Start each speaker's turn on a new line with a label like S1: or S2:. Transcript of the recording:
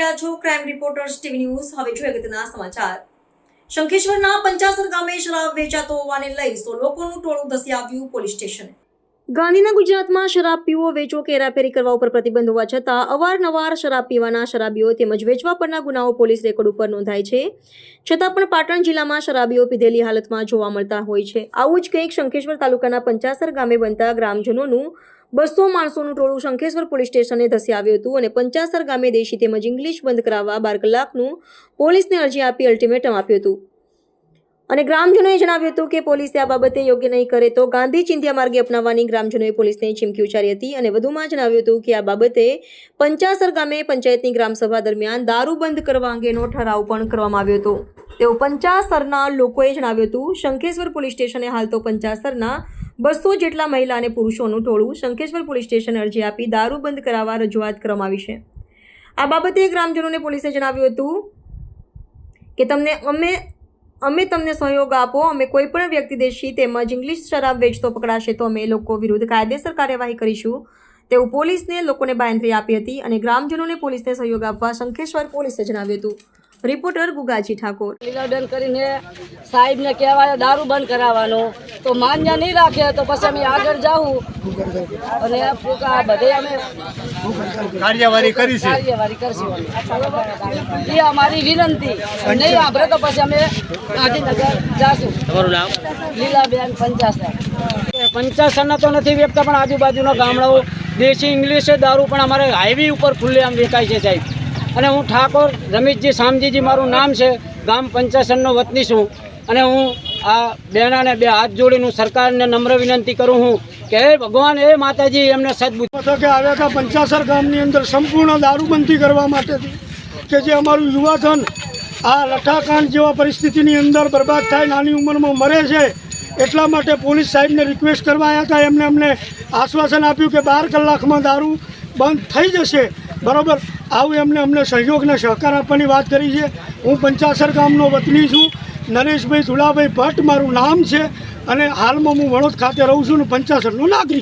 S1: છો crime reporters TV news હવે જોઈએ અગત્યના સમાચાર. શંખેશ્વરના પંચાસર ગામે શરાબ વેચાતો હોવાને લઈ સો લોકોનું ટોળું ધસી આવ્યું પોલીસ સ્ટેશને. ગાંધીના ગુજરાતમાં શરાબ પીવો, વેચો કે હેરાફેરી કરવા ઉપર પ્રતિબંધ હોવા છતાં અવારનવાર શરાબ પીવાના શરાબીઓ તેમજ વેચવા પરના ગુનાઓ પોલીસ રેકોર્ડ ઉપર નોંધાય છે. છતાં પણ પાટણ જિલ્લામાં શરાબીઓ પીધેલી હાલતમાં જોવા મળતા હોય છે. આવું જ કંઈક શંખેશ્વર તાલુકાના પંચાસર ગામે બનતા ગ્રામજનોનું બસો માણસોનું ટોળું શંખેશ્વર પોલીસ સ્ટેશને ધસી આવ્યું હતું અને પંચાસર ગામે દેશી તેમજ ઇંગ્લિશ બંધ કરાવવા બાર કલાકનું પોલીસને અરજી આપી અલ્ટિમેટમ આપ્યું હતું. અને ગ્રામજનોએ જણાવ્યું હતું કે પોલીસે આ બાબતે યોગ્ય નહીં કરે તો ગાંધી ચિંધ્યા માર્ગે અપનાવવાની ગ્રામજનોએ પોલીસને ચીમકી ઉચ્ચારી હતી અને વધુમાં જણાવ્યું હતું કે આ બાબતે પંચાસર ગામે પંચાયતની ગ્રામસભા દરમિયાન દારૂ બંધ કરવા અંગેનો ઠરાવ પણ કરવામાં આવ્યો હતો. તેઓ પંચાસરના લોકોએ જણાવ્યું હતું. શંખેશ્વર પોલીસ સ્ટેશને હાલ તો પંચાસરના બસો જેટલા મહિલા અને પુરુષોનું ટોળું શંખેશ્વર પોલીસ સ્ટેશને અરજી આપી દારૂ બંધ કરાવવા રજૂઆત કરવામાં આવી છે. આ બાબતે ગ્રામજનોને પોલીસે જણાવ્યું હતું કે તમને અમે અમે તમને સહયોગ આપો, અમે કોઈ પણ વ્યક્તિ દેશી તેમજ ઇંગ્લિશ શરાબ વેચતો પકડાશે તો અમે લોકો વિરુદ્ધ કાયદેસર કાર્યવાહી કરીશું. તેવું પોલીસને લોકોને બાયંત્રી આપી હતી અને ગ્રામજનોને પોલીસને સહયોગ આપવા શંખેશ્વર પોલીસે જણાવ્યું હતું. રિપોર્ટર ગુગાજી ઠાકોર.
S2: લીલાબેન કરીને સાહેબને કહેવાય દારૂ બંધ કરાવવાનો. તો માન્ય નહીં રાખે તો પછી અમે આગળ જાવું અને આ બધે અમે
S3: કાર્યવાહી કરી છે.
S2: કાર્યવાહી કરશું એ અમારી વિનંતી. નહીં આભરે તો પછી અમે ગાંધીનગર જાશું.
S3: તમારું નામ?
S2: લીલાબેન પંચાસર.
S4: પંચાસરના તો નથી વેચતા પણ આજુબાજુના ગામડાઓ દેશી ઇંગ્લિશ દારૂ પણ અમારે હાઈવે ઉપર ખુલ્લે આમ વેચાય છે સાહેબ. અને હું ઠાકોર રમેશજી શામજીજી મારું નામ છે, ગામ પંચાસનનો વતની છું. અને હું આ બહેનાને બે હાથ જોડીને સરકારને નમ્ર વિનંતી કરું હું કે હે ભગવાન એ માતાજી, એમને સદબુદ્ધ
S5: કે આવ્યા હતા પંચાસર ગામની અંદર સંપૂર્ણ દારૂબંધી કરવા માટેથી કે જે અમારું યુવાધન આ લઠ્ઠાકાંડ જેવા પરિસ્થિતિની અંદર બરબાદ થાય, નાની ઉંમરમાં મરે છે, એટલા માટે પોલીસ સાહેબને રિક્વેસ્ટ કરવા આવ્યા હતા. એમને અમને આશ્વાસન આપ્યું કે બાર કલાકમાં દારૂ બંધ થઈ જશે. બરાબર? આવું એમને અમને સહયોગને સહકાર આપવાની વાત કરી છે. હું પંચાસર ગામનો વતની છું. નરેશભાઈ ધુલાભાઈ ભટ્ટ મારું નામ છે અને હાલમાં હું વડોદ ખાતે રહું છું અને પંચાસરનો નાગરિક